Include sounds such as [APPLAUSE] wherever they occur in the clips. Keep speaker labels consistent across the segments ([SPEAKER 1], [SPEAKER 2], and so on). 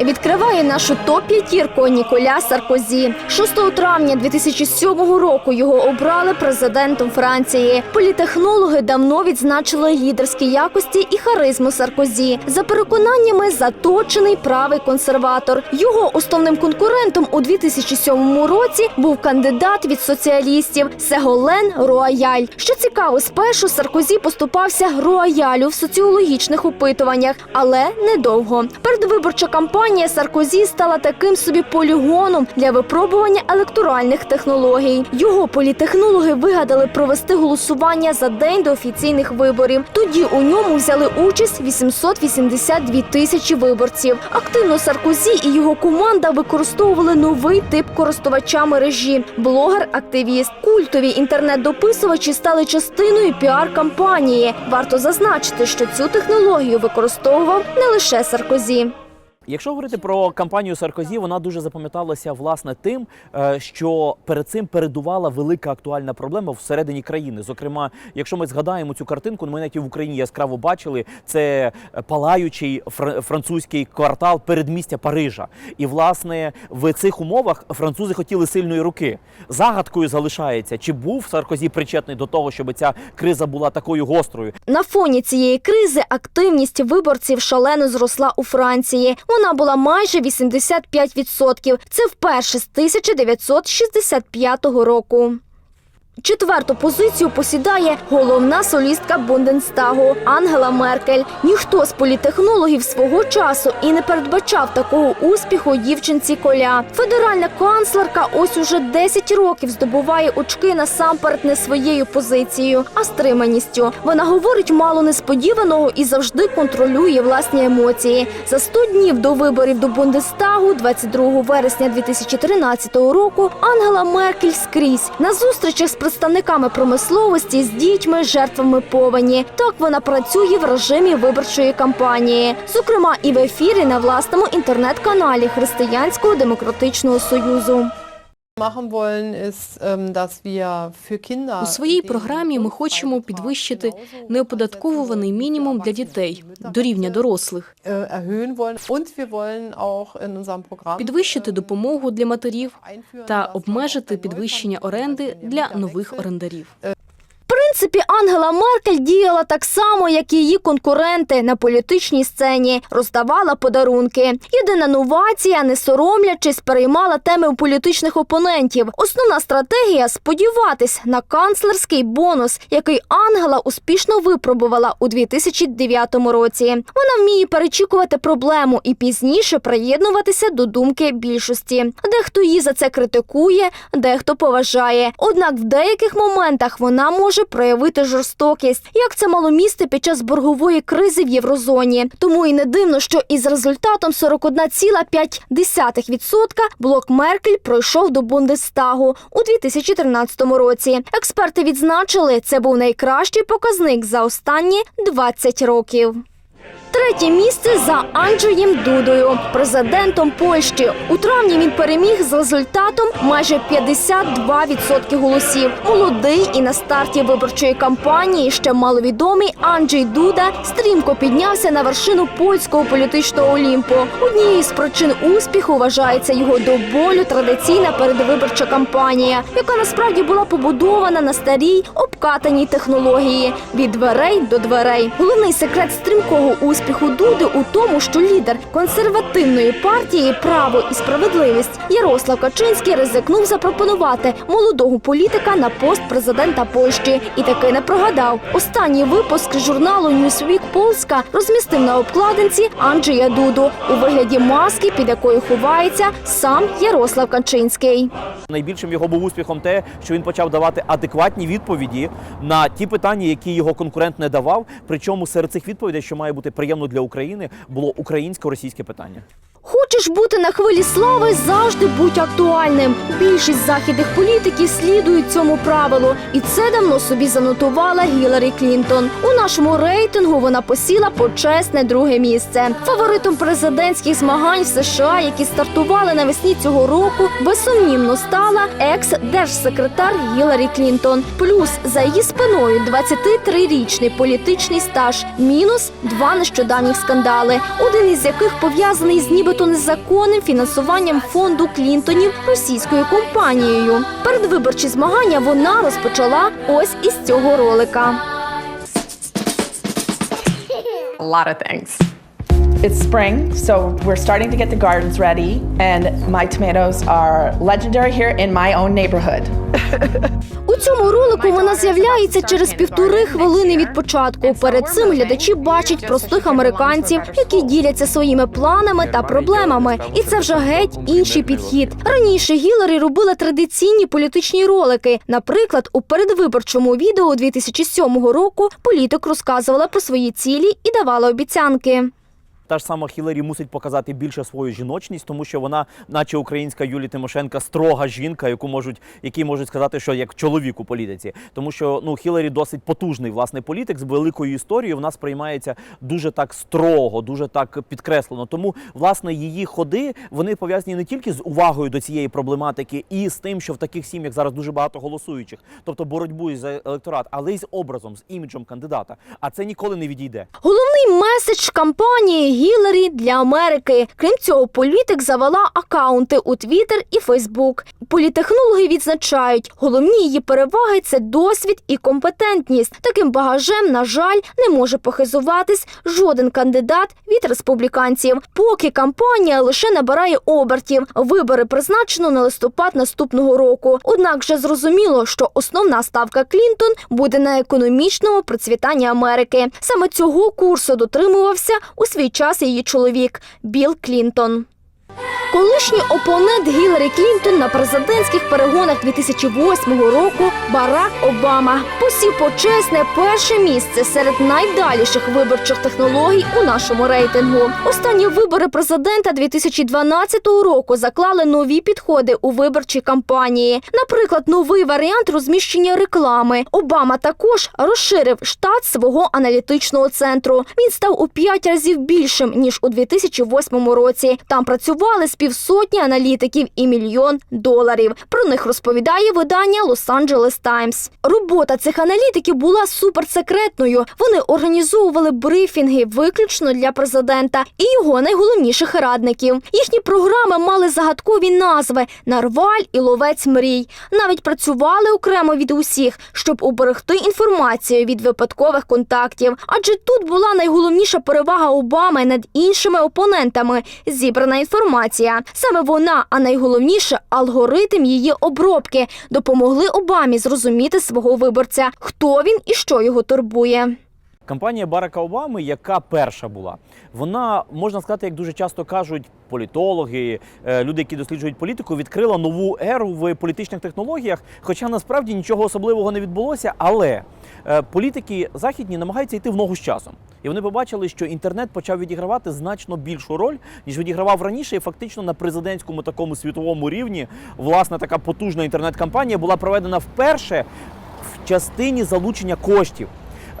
[SPEAKER 1] відкриває нашу топ-п'ятірку Ніколя Саркозі. 6 травня 2007 року його обрали президентом Франції. Політехнологи давно відзначили лідерські якості і харизму Саркозі. За переконаннями, заточений правий консерватор. Його основним конкурентом у 2007 році був кандидат від соціалістів Сеголен Руаяль. Що цікаво, спершу Саркозі поступався Руаялю в соціологічних опитуваннях, але недовго. Передвиборча кампанія Саркозі стала таким собі полігоном для випробування електоральних технологій. Його політехнологи вигадали провести голосування за день до офіційних виборів. Тоді у ньому взяли участь 882 тисячі виборців. Активно Саркозі і його команда використовували новий тип користувача мережі блогер-активіст. Культові інтернет-дописувачі стали частиною піар-кампанії. Варто зазначити, що цю технологію використовував не лише Саркозі.
[SPEAKER 2] Якщо говорити про кампанію Саркозі, вона дуже запам'яталася власне тим, е, що перед цим передувала велика актуальна проблема всередині країни. Зокрема, якщо ми згадаємо цю картинку, ми навіть в Україні яскраво бачили це палаючий фр- французький квартал передмістя Парижа. І власне в цих умовах французи хотіли сильної руки. Загадкою залишається, чи був Саркозі причетний до того, щоб ця криза була такою гострою.
[SPEAKER 1] На фоні цієї кризи активність виборців шалено зросла у Франції. Вона була майже 85%. Це вперше з 1965 року. Четверту позицію посідає головна солістка Бунденстагу Ангела Меркель. Ніхто з політехнологів свого часу і не передбачав такого успіху дівчинці Коля. Федеральна канцлерка ось уже 10 років здобуває очки насамперед не своєю позицією, а стриманістю. Вона говорить мало несподіваного і завжди контролює власні емоції. За 100 днів до виборів до Бундестагу, 22 вересня 2013 року, Ангела Меркель скрізь на зустрічах з представниками промисловості з дітьми, жертвами повені. Так вона працює в режимі виборчої кампанії, зокрема і в ефірі на власному інтернет-каналі Християнського демократичного союзу.
[SPEAKER 3] У своїй програмі ми хочемо підвищити неоподатковуваний мінімум для дітей до рівня дорослих,
[SPEAKER 4] äh,
[SPEAKER 3] підвищити
[SPEAKER 4] ähm,
[SPEAKER 3] допомогу для матерів та обмежити підвищення оренди для нових орендарів.
[SPEAKER 1] Принципі, Ангела Меркель діяла так само, як і її конкуренти на політичній сцені, роздавала подарунки. Єдина новація, не соромлячись, переймала теми у політичних опонентів. Основна стратегія сподіватись на канцлерський бонус, який Ангела успішно випробувала у 2009 році. Вона вміє перечікувати проблему і пізніше приєднуватися до думки більшості. Дехто її за це критикує, дехто поважає. Однак в деяких моментах вона може проявити жорстокість, як це мало місце під час боргової кризи в єврозоні. Тому і не дивно, що із результатом 41,5% блок Меркель пройшов до Бундестагу у 2013 році. Експерти відзначили, це був найкращий показник за останні 20 років. Третє місце за Анджеєм Дудою, президентом Польщі. У травні він переміг з результатом майже 52% голосів. Молодий і на старті виборчої кампанії ще маловідомий Анджей Дуда стрімко піднявся на вершину польського політичного олімпу. Однією з причин успіху вважається його до болю традиційна передвиборча кампанія, яка насправді була побудована на старій обкатаній технології від дверей до дверей. Головний секрет стрімкого успіху Дуди у тому, що лідер консервативної партії Право і справедливість Ярослав Качинський ризикнув запропонувати молодого політика на пост президента Польщі і таки не прогадав. Останній випуск журналу Newsweek Полська розмістив на обкладинці Анджея Дуду у вигляді маски, під якою ховається сам Ярослав Качинський.
[SPEAKER 2] Найбільшим його був успіхом те, що він почав давати адекватні відповіді на ті питання, які його конкурент не давав. Причому серед цих відповідей, що має бути приємно для України, було українсько-російське питання.
[SPEAKER 1] Хочеш бути на хвилі слави, завжди будь актуальним. Більшість західних політиків слідують цьому правилу, і це давно собі занотувала Гіларі Клінтон. У нашому рейтингу вона посіла почесне друге місце. Фаворитом президентських змагань в США, які стартували навесні цього року, безсумнівно стала екс-держсекретар Гіларі Клінтон. Плюс за її спиною 23-річний політичний стаж, мінус два нещодавніх скандали, один із яких пов'язаний з нібито незаконним незаконним фінансуванням фонду Клінтонів російською компанією. Передвиборчі змагання вона розпочала ось із цього ролика.
[SPEAKER 5] a lot of things. It's spring, so we're starting to get the gardens ready, and my tomatoes are legendary here in my own neighborhood. [LAUGHS]
[SPEAKER 1] У вона з'являється через півтори хвилини від початку. Перед цим глядачі бачать простих американців, які діляться своїми планами та проблемами. І це вже геть інший підхід. Раніше Гіларі робила традиційні політичні ролики. Наприклад, у передвиборчому відео 2007 року політик розказувала про свої цілі і давала обіцянки.
[SPEAKER 2] Та ж сама Хіларі мусить показати більше свою жіночність, тому що вона, наче українська Юлія Тимошенка, строга жінка, яку можуть, які можуть сказати, що як чоловік у політиці. Тому що ну Хіларі досить потужний власне політик з великою історією. Вона сприймається дуже так строго, дуже так підкреслено. Тому власне її ходи вони пов'язані не тільки з увагою до цієї проблематики і з тим, що в таких сім'ях зараз дуже багато голосуючих, тобто боротьбою за електорат, але й з образом, з іміджем кандидата. А це ніколи не відійде.
[SPEAKER 1] Головний меседж кампанії Гіларі для Америки. Крім цього, політик завела акаунти у Твіттер і Фейсбук. Політехнологи відзначають, головні її переваги це досвід і компетентність. Таким багажем, на жаль, не може похизуватись жоден кандидат від республіканців. Поки кампанія лише набирає обертів. Вибори призначено на листопад наступного року. Однак вже зрозуміло, що основна ставка Клінтон буде на економічному процвітанні Америки. Саме цього курсу дотримувався у свій час її чоловік Білл Клінтон. Колишній опонент Гіларі Клінтон на президентських перегонах 2008 року Барак Обама посів почесне перше місце серед найдаліших виборчих технологій у нашому рейтингу. Останні вибори президента 2012 року заклали нові підходи у виборчій кампанії. Наприклад, новий варіант розміщення реклами. Обама також розширив штат свого аналітичного центру. Він став у п'ять разів більшим ніж у 2008 році. Там працювали з півсотні аналітиків і мільйон доларів. Про них розповідає видання Лос-Анджелес Таймс. Робота цих аналітиків була суперсекретною. Вони організовували брифінги виключно для президента і його найголовніших радників. Їхні програми мали загадкові назви Нарваль і Ловець мрій. Навіть працювали окремо від усіх, щоб уберегти інформацію від випадкових контактів. Адже тут була найголовніша перевага Обами над іншими опонентами зібрана інформація. Саме вона, а найголовніше алгоритм її обробки, допомогли Обамі зрозуміти свого виборця, хто він і що його турбує.
[SPEAKER 2] Кампанія Барака Обами, яка перша була, вона можна сказати, як дуже часто кажуть політологи, е, люди, які досліджують політику, відкрила нову еру в політичних технологіях. Хоча насправді нічого особливого не відбулося, але е, політики західні намагаються йти в ногу з часом. І вони побачили, що інтернет почав відігравати значно більшу роль, ніж відігравав раніше. І фактично на президентському такому світовому рівні власне така потужна інтернет-кампанія була проведена вперше в частині залучення коштів.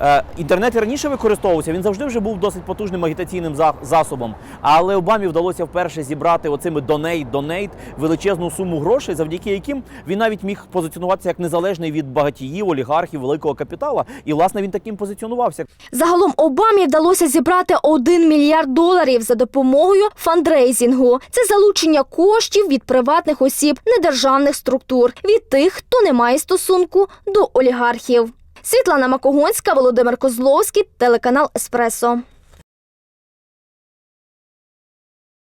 [SPEAKER 2] Е, Інтернет раніше використовувався, він завжди вже був досить потужним агітаційним засобом. Але Обамі вдалося вперше зібрати оцими донейт, донейт величезну суму грошей, завдяки яким він навіть міг позиціонуватися як незалежний від багатіїв, олігархів, великого капітала. І власне він таким позиціонувався.
[SPEAKER 1] Загалом Обамі вдалося зібрати 1 мільярд доларів за допомогою фандрейзінгу. Це залучення коштів від приватних осіб, недержавних структур, від тих, хто не має стосунку до олігархів. Світлана Макогонська, Володимир Козловський, телеканал Еспресо.